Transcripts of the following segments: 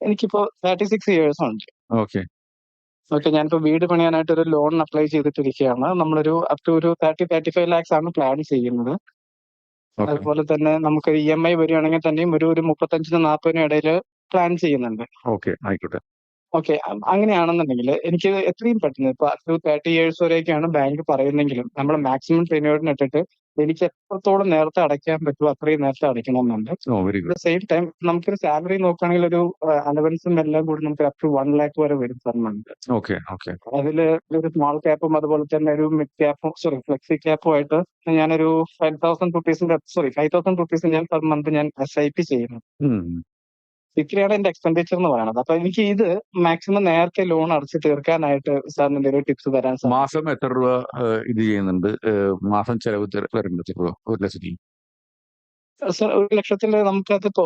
എനിക്കിപ്പോ thirty six years ഉണ്ട്. Okay okay ഞാനിപ്പോ വീട് പണിയാനായിട്ട് ഒരു ലോൺ അപ്ലൈ ചെയ്തിട്ടിരിക്കുകയാണ് നമ്മളൊരു അപ് ടു ഒരു തേർട്ടി തേർട്ടി ഫൈവ് ലാക്സ് ആണ് പ്ലാൻ ചെയ്യുന്നത്. അതുപോലെ തന്നെ നമുക്ക് ഇ എം ഐ വരികയാണെങ്കിൽ തന്നെയും ഒരു ഒരു മുപ്പത്തഞ്ചിനും നാൽപ്പതിനും ഇടയിൽ പ്ലാൻ ചെയ്യുന്നുണ്ട്. ഓക്കെ ആയിക്കോട്ടെ. ഓക്കെ അങ്ങനെയാണെന്നുണ്ടെങ്കിൽ എനിക്ക് എത്രയും പെട്ടെന്ന് ഇപ്പൊ ടു തേർട്ടി ഇയേഴ്സ് വരെയൊക്കെയാണ് ബാങ്ക് പറയുന്നെങ്കിലും നമ്മൾ മാക്സിമം ടെന്യൂറിന് ഇട്ടിട്ട് എനിക്ക് എത്രത്തോളം നേരത്തെ അടയ്ക്കാൻ പറ്റുമോ അത്രയും നേരത്തെ അടയ്ക്കണമെന്നുണ്ട്. At very good. At same time നമുക്കൊരു സാലറി നോക്കുകയാണെങ്കിൽ ഒരു അലവൻസും എല്ലാം കൂടി നമുക്ക് അപ് ടു വൺ ലാക്ക് വരെ വരും പെർ മന്ത്. ഓക്കെ ഒരു സ്മോൾ ക്യാപ്പും അതുപോലെ തന്നെ ഒരു മിഡ് ക്യാപ്പും സോറി ഫ്ലെക്സി ക്യാപ്പും ആയിട്ട് ഞാനൊരു ഫൈവ് തൗസൻഡ് റുപ്പീസിന്റെ സോറി ഫൈവ് തൗസൻഡ് റുപ്പീസ് ഞാൻ പെർ മന്ത് ഞാൻ എസ് ഐ പി ചെയ്യുന്നു. ഇത്രയാണ് എന്റെ എക്സ്പെൻഡിച്ചർ എന്ന് പറയുന്നത് അപ്പൊ എനിക്ക് ഇത് മാക്സിമം നേരത്തെ ലോൺ അടച്ച് തീർക്കാനായിട്ട് സാറിന് എന്തെങ്കിലും ടിപ്സ് തരാൻ മാസം എത്ര രൂപ ഇത് ചെയ്യുന്നുണ്ട്? മാസം ചെലവ് വരുന്നുണ്ട് ഒരു ലക്ഷത്തിൽ സർ ഒരു ലക്ഷത്തിൽ നമുക്കതിപ്പോ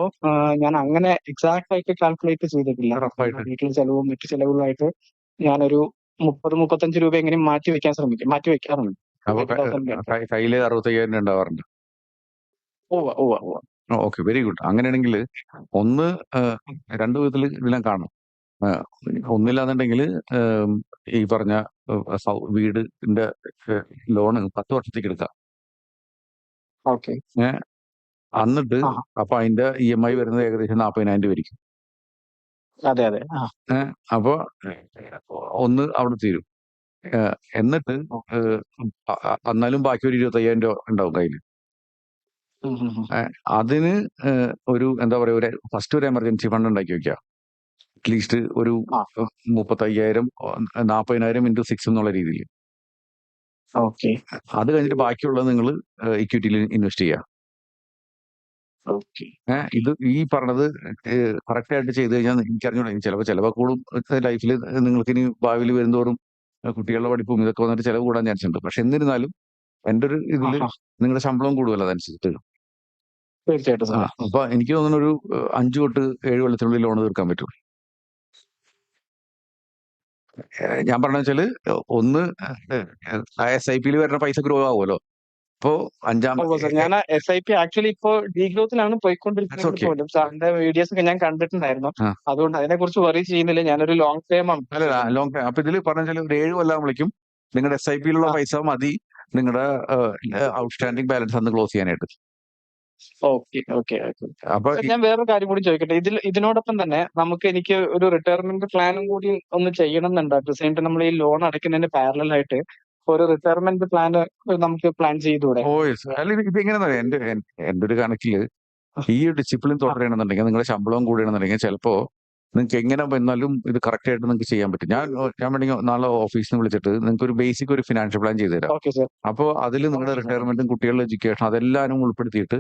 ഞാൻ അങ്ങനെ എക്സാക്ട് ആയിട്ട് കാൽക്കുലേറ്റ് ചെയ്തിട്ടില്ല. വീട്ടിൽ വീട്ടിലെ ചെലവും മറ്റു ചെലവുകളായിട്ട് ഞാനൊരു മുപ്പത് മുപ്പത്തഞ്ച് രൂപ എങ്ങനെയും മാറ്റി വെക്കാൻ ശ്രമിക്കും. മാറ്റി വെക്കാറുണ്ട്. കയ്യിൽ അറുപത്തയ്യായിരം ഉണ്ടാവാറുണ്ട്? ഓവ ഓവ ഓവ ഓക്കെ. Very good. അങ്ങനെയാണെങ്കിൽ ഒന്ന് രണ്ട് വിധത്തിൽ ഇതിനെ കാണണം ഒന്നില്ലാന്നുണ്ടെങ്കിൽ ഈ പറഞ്ഞ ഏഹ്, സൗ- വീടിന്റെ ലോണ് പത്ത് വർഷത്തേക്ക് എടുക്കാം. ഓക്കെ. ഏഹ്, എന്നിട്ട് ആ. അപ്പൊ അതിന്റെ ഇ എം ഐ വരുന്നത് ഏകദേശം നാൽപ്പതിനായിരം രൂപ ആയിരിക്കും. അതെ അതെ. ആ. ഏഹ്, അപ്പൊ ഒന്ന് അവിടെ തീരും. ഏഹ്, എന്നിട്ട് ഓക്കെ ഏഹ്, അ- അ- എന്നാലും ബാക്കി ഒരു ഇരുപത്തയ്യായിരം രൂപ ഉണ്ടാവും കയ്യിൽ. അതിന് ഒരു എന്താ പറയാ ഒരു ഫസ്റ്റ് ഒരു എമർജൻസി ഫണ്ട് ഉണ്ടാക്കി വെക്കുക അറ്റ്ലീസ്റ്റ് ഒരു മുപ്പത്തി അയ്യായിരം മുപ്പത്തയ്യായിരം നാൽപ്പതിനായിരം ഇന്റു സിക്സ് എന്നുള്ള രീതിയിൽ. ഓക്കെ. അത് കഴിഞ്ഞിട്ട് ബാക്കിയുള്ളത് നിങ്ങൾ ഇക്വിറ്റിയിൽ ഇൻവെസ്റ്റ് ചെയ്യുക ഇത് ഈ പറഞ്ഞത് കറക്റ്റ് ആയിട്ട് ചെയ്ത് കഴിഞ്ഞാൽ എനിക്ക് അറിഞ്ഞൂടാ ചിലപ്പോൾ ചിലവ് കൂടും ലൈഫിൽ നിങ്ങൾക്ക് ഇനി ഭാവിയിൽ വരുന്നോറും കുട്ടികളുടെ പഠിപ്പും ഇതൊക്കെ വന്നിട്ട് ചിലവ് കൂടാൻ ചാൻസ് ഉണ്ട്. പക്ഷെ എന്നിരുന്നാലും എന്റെ ഒരു ഇതിൽ നിങ്ങളുടെ ശമ്പളം കൂടുമല്ലോ അതനുസരിച്ചിട്ട്. തീർച്ചയായിട്ടും ആ സാറേ അപ്പൊ എനിക്ക് തോന്നുന്നു ഒരു ഏഹ്, അഞ്ച് തൊട്ട് ഏഴ് കൊല്ലത്തിനുള്ളിൽ ലോൺ തീർക്കാൻ പറ്റുള്ളൂ ഏഹ്, ഞാൻ പറഞ്ഞ വെച്ചാൽ ഒന്ന് എസ് ഐ പിയിൽ വരുന്ന പൈസ ഗ്രോ ആവുമല്ലോ. അപ്പോ അഞ്ചാം ഓ സാർ. ഞാൻ എസ് ഐ പി ആക്ച്വലി ഇപ്പോ ഡീഗ്രോത്തിലാണ് ദാറ്റ്സ് പോയിക്കൊണ്ടിരിക്കുന്നത് ഓക്കെ പോലും. സാറിന്റെ വീഡിയോസ് ഒക്കെ ഞാൻ കണ്ടിട്ടുണ്ടായിരുന്നു. അതുകൊണ്ട് അതിനെ കുറിച്ച് വറി ചെയ്യുന്നില്ല. ഞാനൊരു ലോങ് ടൈം ആണ്. അല്ല ചെയ്യുന്നത് ലോങ് ടൈം അപ്പൊ ഇതിൽ പറഞ്ഞ ഒരു ഏഴ് കൊല്ലാകുമ്പോഴേക്കും നിങ്ങളുടെ എസ് ഐ പിയിലുള്ള ആ. പൈസ മതി. നിങ്ങളുടെ ഔട്ട്സ്റ്റാൻഡിങ് ബാലൻസ് അന്ന് ക്ലോസ് ചെയ്യാനായിട്ട്. Okay okay okay. അപ്പൊ സാർ ഈ- ഞാൻ വേറൊരു കാര്യം കൂടി ചോദിക്കട്ടെ? ഇതിൽ ഇതിനോടൊപ്പം തന്നെ നമുക്ക് എനിക്ക് ഒരു റിട്ടയർമെന്റ് പ്ലാനും കൂടി ഒന്ന് ചെയ്യണം എന്നുണ്ട് അറ്റ് സെയിം ടൈം നമ്മൾ ഈ ലോൺ അടയ്ക്കുന്നതിന് പാരലൽ ആയിട്ട് ഒരു റിട്ടയർമെന്റ് പ്ലാൻ നമുക്ക് പ്ലാൻ ചെയ്തുകൂടെ? ഓ അല്ല ഇത് അറിയാം? എന്റെ എൻ- എന്റെ ഒരു കണക്കിൽ ഈ ഒരു ഡിസിപ്ലിൻ ആ തുടരണമെന്നുണ്ടെങ്കിൽ നിങ്ങളുടെ ശമ്പളവും കൂടണമെന്നുണ്ടെങ്കിൽ ചിലപ്പോ നിങ്ങൾക്ക് എങ്ങനെ വന്നാലും ഇത് കറക്റ്റ് ആയിട്ട് നിങ്ങൾക്ക് ചെയ്യാൻ പറ്റും. ഞാൻ ഞാൻ വേണമെങ്കിൽ നാളെ ഓഫീസിൽ നിന്ന് വിളിച്ചിട്ട് നിങ്ങൾക്ക് ഒരു ബേസിക് ഒരു ഫിനാൻഷ്യൽ പ്ലാൻ ചെയ്തു തരാം ഓക്കെ സാർ. അപ്പോൾ അതിൽ നിങ്ങളുടെ ഓക്കെ സാർ റിട്ടയർമെന്റും കുട്ടികളുടെ എഡ്യൂക്കേഷൻ അതെല്ലാവരും ഉൾപ്പെടുത്തിയിട്ട്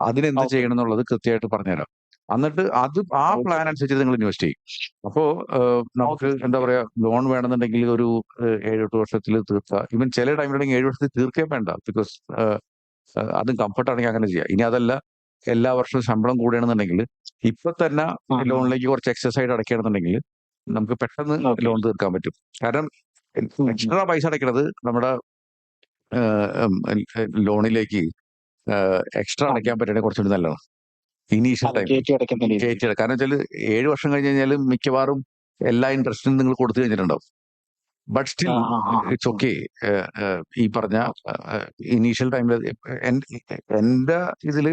അതിനെന്ത് ചെയ്യണം എന്നുള്ളത് കൃത്യമായിട്ട് പറഞ്ഞുതരാം. എന്നിട്ട് അത് ആ പ്ലാൻ അനുസരിച്ച് നിങ്ങൾ ഇൻവെസ്റ്റ് ചെയ്യും. അപ്പോ നമുക്ക് എന്താ പറയാ ലോൺ വേണമെന്നുണ്ടെങ്കിൽ ഒരു ഏഴെട്ട് വർഷത്തിൽ തീർക്കുക ഇവൻ ചില ടൈമിലാണെങ്കിൽ ഏഴ് വർഷത്തിൽ തീർക്കേ വേണ്ട. ബിക്കോസ് അതും കംഫർട്ട് ആണെങ്കിൽ അങ്ങനെ ചെയ്യാം. ഇനി അതല്ല എല്ലാ വർഷവും ശമ്പളം കൂടുകയാണെന്നുണ്ടെങ്കിൽ ഇപ്പൊ തന്നെ ലോണിലേക്ക് കുറച്ച് എക്സസ് ആയിട്ട് അടയ്ക്കുകയാണെന്നുണ്ടെങ്കിൽ നമുക്ക് പെട്ടെന്ന് ലോൺ തീർക്കാൻ പറ്റും. കാരണം. എക്സ്ട്രാ പൈസ അടയ്ക്കുന്നത് നമ്മുടെ ലോണിലേക്ക് എക്സ്ട്രാ അടയ്ക്കാൻ പറ്റണേ കുറച്ചുകൂടി നല്ലതാണ് ഇനീഷ്യൽ ടൈം ടൈമിൽ കയറ്റി അടയ്ക്കുന്ന രീതിയിൽ കയറ്റി കാരണം വെച്ചാൽ ഏഴ് വർഷം കഴിഞ്ഞ് കഴിഞ്ഞാൽ മിക്കവാറും എല്ലാ ഇൻട്രസ്റ്റും നിങ്ങൾ കൊടുത്തു കഴിഞ്ഞിട്ടുണ്ടാവും. ബട്ട് സ്റ്റിൽ ഇറ്റ്സ് ഓക്കെ ഈ പറഞ്ഞ ഇനീഷ്യൽ ടൈമിൽ എന്റെ ഇതിൽ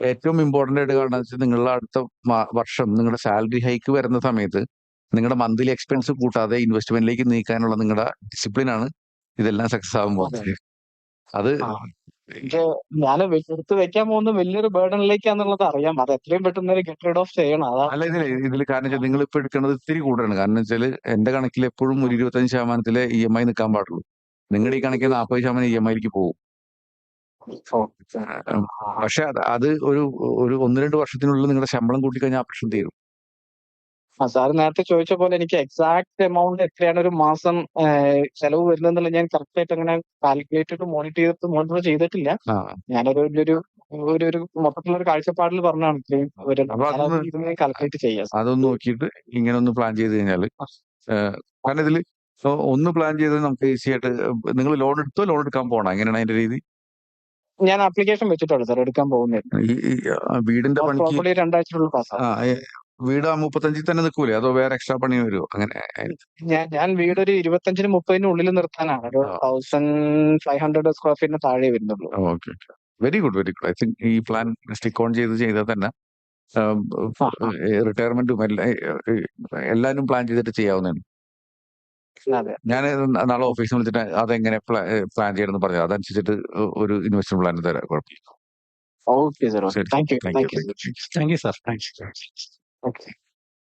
ഏറ്റവും ഇമ്പോർട്ടന്റ് ആയിട്ട് കാരണം വെച്ചാൽ നിങ്ങളുടെ അടുത്ത വർഷം നിങ്ങളുടെ സാലറി ഹൈക്ക് വരുന്ന സമയത്ത് നിങ്ങളുടെ മന്ത്ലി എക്സ്പെൻസ് കൂട്ടാതെ ഇൻവെസ്റ്റ്മെന്റിലേക്ക് നീക്കാനുള്ള നിങ്ങളുടെ ഡിസിപ്ലിൻ ആണ് ഇതെല്ലാം സക്സസ് ആകുമ്പോൾ അതെ. ഇത് ഞാൻ എടുത്ത് വെക്കാൻ പോകുന്ന വലിയൊരു ബേർഡനിലേക്കാന്നുള്ളത് അറിയാം. അത് എത്രയും പെട്ടെന്ന് ഗെറ്റ് റൈഡ് ഓഫ് ചെയ്യണം. അതാ അല്ല ഇതിൽ ഇതിൽ കാരണം വെച്ചാൽ നിങ്ങൾ ഇപ്പൊ എടുക്കുന്നത് ഇത്തിരി കൂടുതലാണ്. കാരണം വെച്ചാൽ എന്റെ കണക്കിൽ എപ്പോഴും ഒരു ഇരുപത്തഞ്ച് ശതമാനത്തിലെ ഇ എം ഐ നിൽക്കാൻ പാടുള്ളൂ. നിങ്ങളുടെ ഈ കണക്കിൽ നാൽപ്പത് ശതമാനം ഇ എം ഐക്ക് പോകും. പക്ഷെ അത് ഒരു ഒരു ഒന്ന് രണ്ട് വർഷത്തിനുള്ളിൽ നിങ്ങളുടെ ശമ്പളം കൂട്ടിക്കഴിഞ്ഞാൽ ആ പ്രശ്നം തീരും. ആ സാർ നേരത്തെ ചോദിച്ച പോലെ എനിക്ക് എക്സാക്ട് എമൗണ്ട് എത്രയാണ് ഒരു മാസം ചെലവ് വരുന്നതെന്നുള്ള ഞാൻ കറക്റ്റ് ആയിട്ട് അങ്ങനെ കാൽക്കുലേറ്റ് ചെയ്ത് മോണിറ്റർ ചെയ്തിട്ട് മോണിറ്റർ ചെയ്തിട്ടില്ല. ആ. ഞാനൊരു ഒരു ഒരു ഒരു മൊത്തത്തിലുള്ള ഒരു കാഴ്ചപ്പാടിൽ പറഞ്ഞാണ് ഇത്രയും ഒരു അപ്പൊ അതൊന്ന് കാൽക്കുലേറ്റ് ചെയ്യാം. അതൊന്ന് നോക്കിയിട്ട് ഇങ്ങനെ ഒന്ന് പ്ലാൻ ചെയ്ത് കഴിഞ്ഞാൽ കാരണം ഇതിൽ ഒന്ന് പ്ലാൻ ചെയ്ത് നമുക്ക് ഈസി ആയിട്ട് നിങ്ങൾ ലോൺ എടുത്തോ ലോൺ എടുക്കാൻ പോകണം എങ്ങനെയാണ് അതിന്റെ രീതി? ഞാൻ ആപ്ലിക്കേഷൻ വെച്ചിട്ടുണ്ട് സാർ എടുക്കാൻ പോകുന്നത് ഈ ഈ, ആ, വീടിന്റെ പണിക്ക് രണ്ടാഴ്ച രണ്ടാഴ്ചക്കുള്ളിൽ പാസ്സാവും ആ, ഏ, വീട് ആ മുപ്പത്തഞ്ചിൽ തന്നെ നിൽക്കൂലേ? അതോ വേറെ എക്സ്ട്രാ പണി വരുമോ അങ്ങനെ ഞാൻ ഞാൻ വീട് ഒരു ഇരുപത്തഞ്ചിന് മുപ്പതിനും ഉള്ളിൽ നിർത്താനാണ്. ഒരു തൗസൻഡ് ഫൈവ് ഹൺഡ്രഡ് സ്ക്വയർ ഫീറ്റിന് താഴെ വരുന്നുള്ളൂ. Okay very good very good I think ഈ പ്ലാൻ സ്റ്റിക്ക് ഓൺ ചെയ്ത് ചെയ്താൽ തന്നെ. റിട്ടയർമെന്റും എല്ലാ എല്ലാവരും പ്ലാൻ ചെയ്തിട്ട് ചെയ്യാവുന്നതാണ്. ഞാൻ നാളെ ഓഫീസിൽ വിളിച്ചിട്ട് അതെങ്ങനെ പ്ലാൻ ചെയ്യണമെന്ന് പറഞ്ഞു അതനുസരിച്ചിട്ട് ഒരു ഇൻവെസ്റ്റ്മെന്റ് പ്ലാൻ തരാം. കുഴപ്പമില്ല. Okay sir thank you thank you sir thank you okay